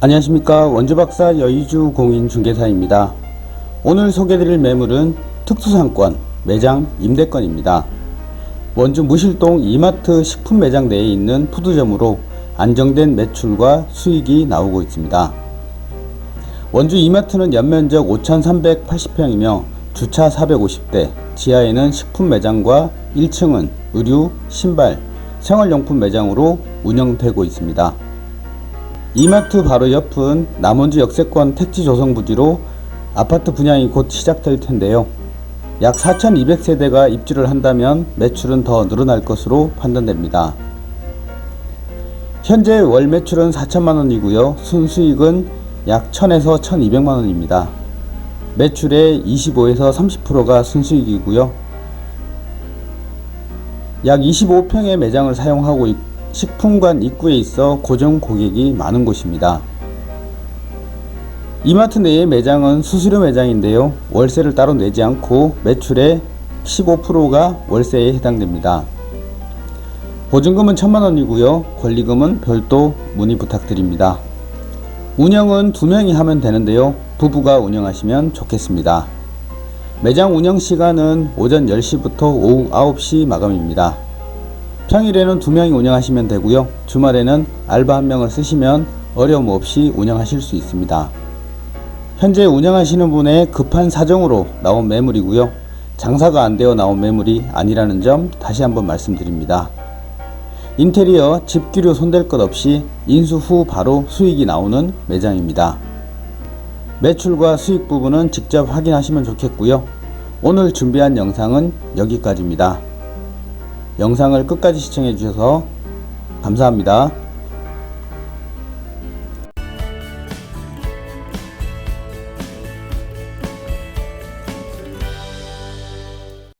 안녕하십니까 원주박사 여의주 공인중개사입니다. 오늘 소개드릴 매물은 특수상권 매장 임대권입니다. 원주 무실동 이마트 식품 매장 내에 있는 푸드점으로 안정된 매출과 수익이 나오고 있습니다. 원주 이마트는 연면적 5,380평이며 주차 450대, 지하에는 식품 매장과 1층은 의류, 신발, 생활용품 매장으로 운영되고 있습니다. 이마트 바로 옆은 남원주 역세권 택지 조성 부지로 아파트 분양이 곧 시작될 텐데요. 약 4,200세대가 입주를 한다면 매출은 더 늘어날 것으로 판단됩니다. 현재 월 매출은 4천만 원이고요. 순수익은 약 1,000에서 1,200만 원입니다. 매출의 25에서 30%가 순수익이고요. 약 25평의 매장을 사용하고 있, 식품관 입구에 있어 고정 고객이 많은 곳입니다. 이마트 내의 매장은 수수료 매장인데요. 월세를 따로 내지 않고 매출의 15%가 월세에 해당됩니다. 보증금은 천만 원이고요. 권리금은 별도 문의 부탁드립니다. 운영은 두 명이 하면 되는데요. 부부가 운영하시면 좋겠습니다. 매장 운영 시간은 오전 10시부터 오후 9시 마감입니다. 평일에는 두 명이 운영하시면 되고요. 주말에는 알바 한 명을 쓰시면 어려움 없이 운영하실 수 있습니다. 현재 운영하시는 분의 급한 사정으로 나온 매물이고요. 장사가 안 되어 나온 매물이 아니라는 점 다시 한번 말씀드립니다. 인테리어, 집기료 손댈 것 없이 인수 후 바로 수익이 나오는 매장입니다. 매출과 수익 부분은 직접 확인하시면 좋겠고요. 오늘 준비한 영상은 여기까지입니다. 영상을 끝까지 시청해 주셔서 감사합니다.